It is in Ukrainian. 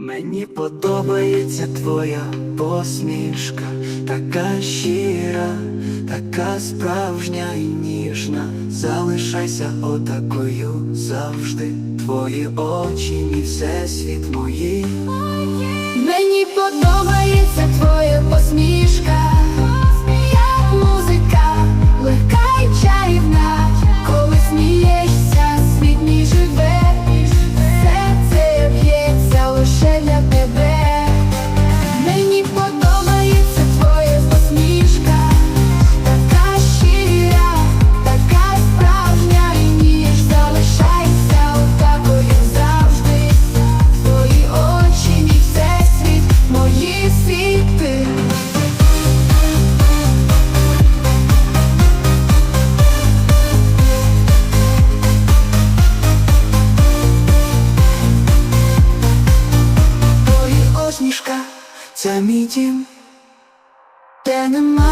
Мені подобається твоя посмішка, така щира, така справжня і ніжна. Залишайся отакою завжди. Твої очі, мій всесвіт мої. Мені подобається 在秘境，但能。